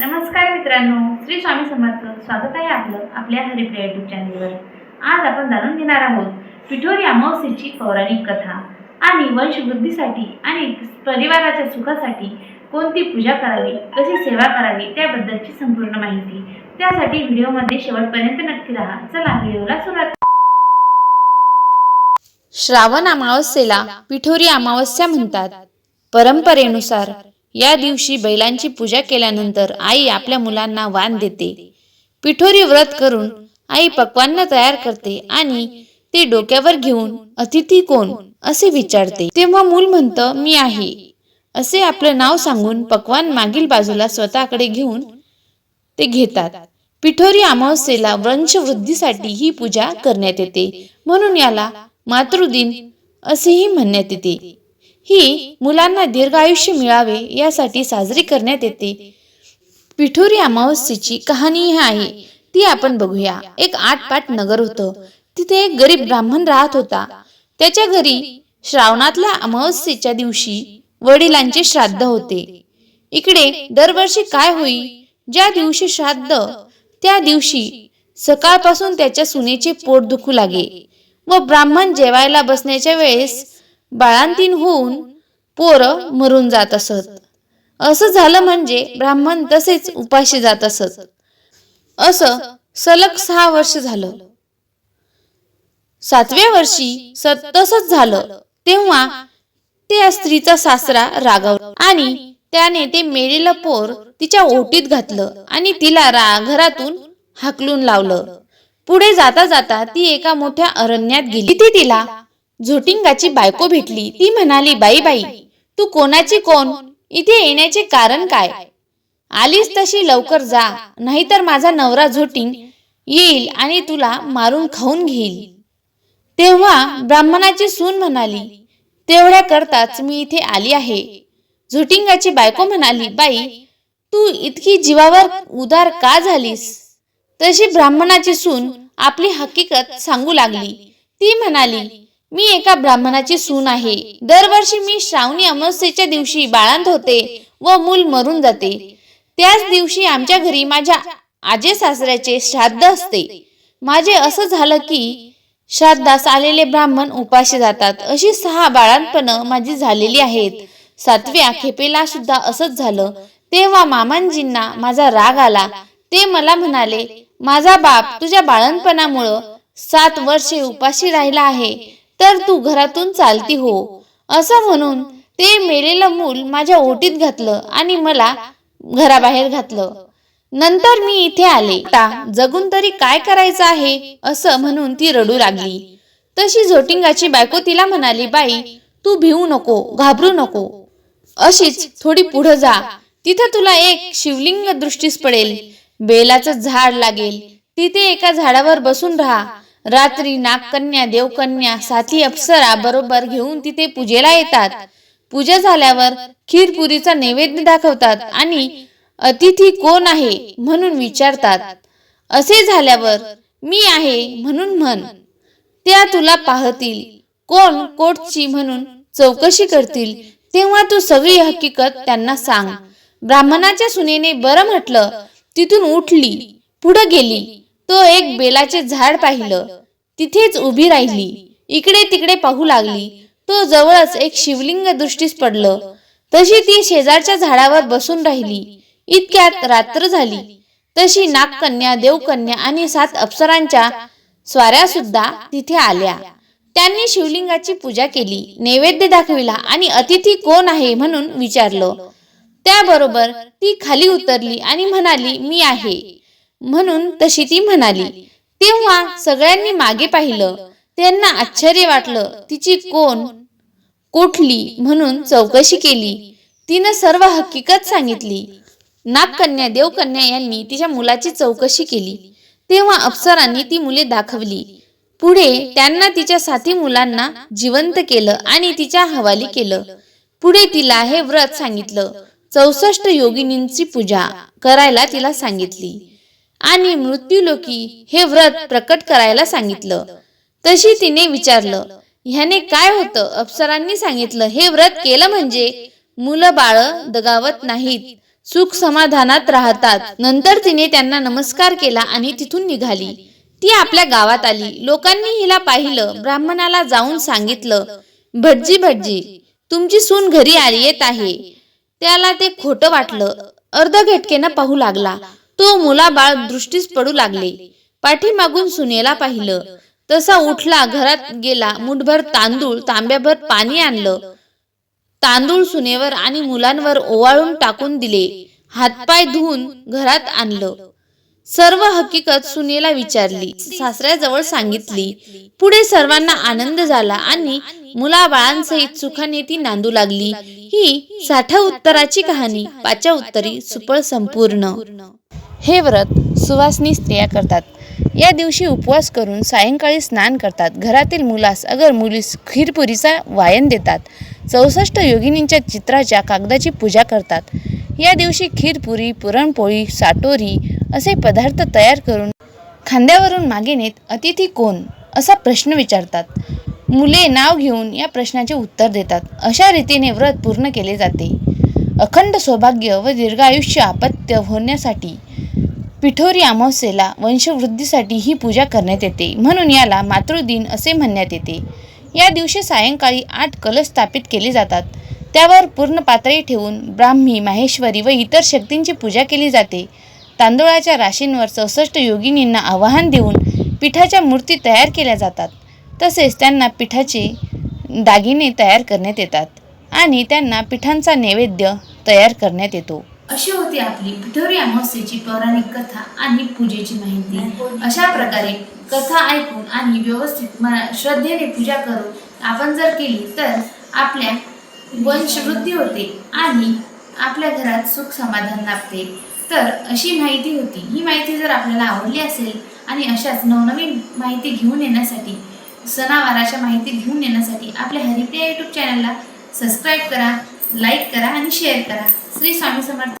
नमस्कार मित्रांनो श्री स्वामी समर्थ. स्वागत आहे आपलं आपल्या हरिप्रिया युट्यूब चॅनलवर आज आपण जाणून घेणार आहोत पिठोरी अमावस्येची पौराणिक कथा आणि वंशवृद्धीसाठी आणि परिवाराच्या सुखासाठी कोणती पूजा करावी कशी सेवा करावी त्याबद्दलची संपूर्ण माहिती. त्यासाठी व्हिडिओमध्ये शेवटपर्यंत नक्की राहा. चला व्हिडिओला सुरुवात श्रावण अमावस्येला पिठोरी अमावस्या म्हणतात. परंपरेनुसार या दिवशी बैलांची पूजा केल्यानंतर आई आपल्या मुलांना वाण देते. पिठोरी व्रत करून आई पक्वांना तयार करते आणि ते डोक्यावर घेऊन अतिथी कोण? असे विचारते. तेव्हा मूल म्हणतं मी आहे. असे आपलं नाव सांगून पक्वान मागील बाजूला स्वतःकडे घेऊन ते घेतात. पिठोरी अमावस्येला वंशवृद्धीसाठी ही पूजा करण्यात येते. म्हणून याला मातृदिन असेही म्हणण्यात येते. ही मुलांना दीर्घायुष्य मिळावे यासाठी साजरी करण्यात येते. पिठोरी अमावस्येची कहाणी ही आहे. ती आपण बघूया. एक आठपाट नगर होतं. तिथे एक गरीब ब्राह्मण राहत होता. त्याच्या घरी श्रावणातल्या अमावस्येच्या दिवशी वडिलांचे श्राद्ध होते. इकडे दरवर्षी काय होई? ज्या दिवशी श्राद्ध त्या दिवशी सकाळपासून त्याच्या सुनेचे पोट दुखू लागे व ब्राह्मण जेवायला बसण्याच्या वेळेस बाळांतीन होऊन पोरं मरून जात असत. असं झालं म्हणजे ब्राह्मण तसेच उपाशी जात असत. असं सलग सहा वर्ष झालं. सातव्या वर्षी तसंच झालं. तेव्हा त्या स्त्रीचा सासरा रागावला आणि त्याने ते मेलेलं पोर तिच्या ओटीत घातलं आणि तिला रा घरातून हाकलून लावलं. पुढे जाता जाता ती एका मोठ्या अरण्यात गेली. ती तिला झोटिंगाची बायको भेटली. ती म्हणाली बाई बाई तू कोणाची कोण? इथे येण्याचे कारण काय? आलीस तशी लवकर जा. नाहीतर माझा नवरा झोटिंग येईल आणि तुला मारून खाऊन घेईल. तेव्हा ब्राह्मणाची सून म्हणाली तेवढ्या करताच मी इथे आली आहे. झोटिंगाची बायको म्हणाली बाई तू इतकी जीवावर उदार का झालीस? तशी ब्राह्मणाची सून आपली हकीकत सांगू लागली. ती म्हणाली मी एका ब्राह्मणाची सून आहे. दरवर्षी मी श्रावणी अमावस्येच्या दिवशी बाळांत होते व मूल मरून जाते. त्याच दिवशी आमच्या घरी माझ्या आजे सासऱ्याचे श्राद्ध असते. माझे असं झालं की श्राद्धास आलेले ब्राह्मण उपाशी जातात. अशी सहा बाळांपण माझी झालेली आहेत. सातव्या खेपेला सुद्धा असंच झालं. तेव्हा मामांजींना माझा राग आला. ते मला म्हणाले माझा बाप तुझ्या बाळणपणामुळं सात वर्षे उपाशी राहिला आहे. तर तू घरातून चालती हो. असं म्हणून ते मेलेलं मूल माझ्या ओटीत घातलं आणि मला घराबाहेर घातलं. नंतर मी इथे आले. आता जगून तरी काय करायचं आहे? असं म्हणून ती रडू लागली. तशी झोटिंगाची बायको तिला म्हणाली बाई तू भिवू नको घाबरू नको. अशीच थोडी पुढं जा. तिथं तुला एक शिवलिंग दृष्टीस पडेल. बेलाचं झाड लागेल. तिथे एका झाडावर बसून राहा. रात्री नागकन्या देवकन्या साथी अप्सरा बरोबर घेऊन तिथे पूजेला येतात. पूजा झाल्यावर खीरपुरीचा नैवेद्य दाखवतात आणि अतिथी कोण आहे? म्हणून विचारतात. असे झाल्यावर मी आहे म्हणून म्हण. त्या तुला पाहतील. कोण कोटची म्हणून चौकशी करतील. तेव्हा तू सगळी हकीकत त्यांना सांग. ब्राह्मणाच्या सुनेने बरं म्हटलं. तिथून उठली. पुढे गेली. तो एक बेलाचे झाड पाहिलं. तिथेच उभी राहिली. इकडे तिकडे पाहू लागली. तो जवळच एक शिवलिंग दृष्टीस पडलं. तशी ती शेजारच्या झाडावर बसून राहिली. इतक्यात रात्र झाली. तशी नागकन्या देवकन्या आणि सात अप्सरांच्या स्वाऱ्या सुद्धा तिथे आल्या. त्यांनी शिवलिंगाची पूजा केली नैवेद्य दाखविला आणि अतिथी कोण आहे म्हणून विचारलं. त्याबरोबर ती खाली उतरली आणि म्हणाली मी आहे. म्हणून तशी ती म्हणाली. तेव्हा सगळ्यांनी मागे पाहिलं. त्यांना आश्चर्य वाटलं. तिची कोण? कुठली? म्हणून चौकशी केली. तिनं सर्व हकीकत सांगितली. नागकन्या देवकन्या यांनी तिच्या मुलाची चौकशी केली. तेव्हा अप्सरांनी ती मुले दाखवली. पुढे त्यांना तिच्या साथी मुलांना जिवंत केलं आणि तिच्या हवाली केलं. पुढे तिला हे व्रत सांगितलं. चौसष्ट योगिनींची पूजा करायला तिला सांगितली. आणि मृत्यूलोकी हे व्रत प्रकट करायला सांगितलं. तशी तिने विचारलं ह्याने काय होतं? अप्सरांनी सांगितलं हे व्रत केलं म्हणजे मुलं बाळ दगावत नाहीत सुख समाधानात राहतात. नंतर तिने त्यांना नमस्कार केला आणि तिथून निघाली. ती आपल्या गावात आली. लोकांनी हिला पाहिलं ब्राह्मणाला जाऊन सांगितलं भटजी भटजी तुमची सून घरी आली येत आहे. त्याला ते खोटं वाटलं. अर्ध घटकेनं पाहू लागला. तो मुलाबाळ दृष्टीस पडू लागले. पाठीमागून सुनेला पाहिलं. तसा उठला घरात गेला मुठभर तांदूळ तांब्याभर पाणी आणलं. तांदूळ सुनेवर आणि मुलांवर ओवाळून टाकून दिले. हातपाय धुवून घरात आणलं. सर्व हकीकत सुनेला विचारली. सासऱ्याजवळ सांगितली. पुढे सर्वांना आनंद झाला आणि मुलाबाळांसहित सुखाने ती नांदू लागली. ही साठा उत्तराची कहाणी. पाच्या उत्तरी सुपळ संपूर्ण. हे व्रत सुवासनी स्त्रिया करतात. या दिवशी उपवास करून सायंकाळी स्नान करतात. घरातील मुलास अगर मुलीस खीरपुरीचा वायन देतात. चौसष्ट योगिनींच्या चित्राच्या कागदाची पूजा करतात. या दिवशी खीरपुरी पुरणपोळी साटोरी असे पदार्थ तयार करून खांद्यावरून मागे नेत अतिथी कोण? असा प्रश्न विचारतात. मुले नाव घेऊन या प्रश्नाचे उत्तर देतात. अशा रीतीने व्रत पूर्ण केले जाते. अखंड सौभाग्य व दीर्घायुष्य आपत्य होण्यासाठी पिठोरी अमावस्येला वंशवृद्धीसाठी ही पूजा करण्यात येते. म्हणून याला मातृदिन असे म्हणण्यात येते. या दिवशी सायंकाळी आठ कलश स्थापित केले जातात. त्यावर पूर्ण पातळी ठेवून ब्राह्मी माहेश्वरी व इतर शक्तींची पूजा केली जाते. तांदूळाच्या राशींवर चौसष्ट योगिनींना आवाहन देऊन पिठाच्या मूर्ती तयार केल्या जातात. तसेच त्यांना पिठाचे दागिने तयार करण्यात येतात आणि त्यांना पिठांचा नैवेद्य तयार करण्यात येतो. अशी होती आपली पिठोरी अमावस्येची पौराणिक कथा आणि पूजेची माहिती अशा प्रकारे कथा ऐकून आणि व्यवस्थित मना श्रद्धेने पूजा करून आपण जर केली तर आपल्या वंशवृद्धी होते आणि आपल्या घरात सुख समाधान लाभते. तर अशी माहिती होती. ही माहिती जर आपल्याला आवडली असेल आणि अशाच नवनवीन माहिती घेऊन येण्यासाठी सणावाराच्या माहिती घेऊन येण्यासाठी आपल्या हरिप्रिया यूट्यूब चॅनलला सबस्क्राईब करा लाईक करा आणि शेअर करा. श्री स्वामी समर्थ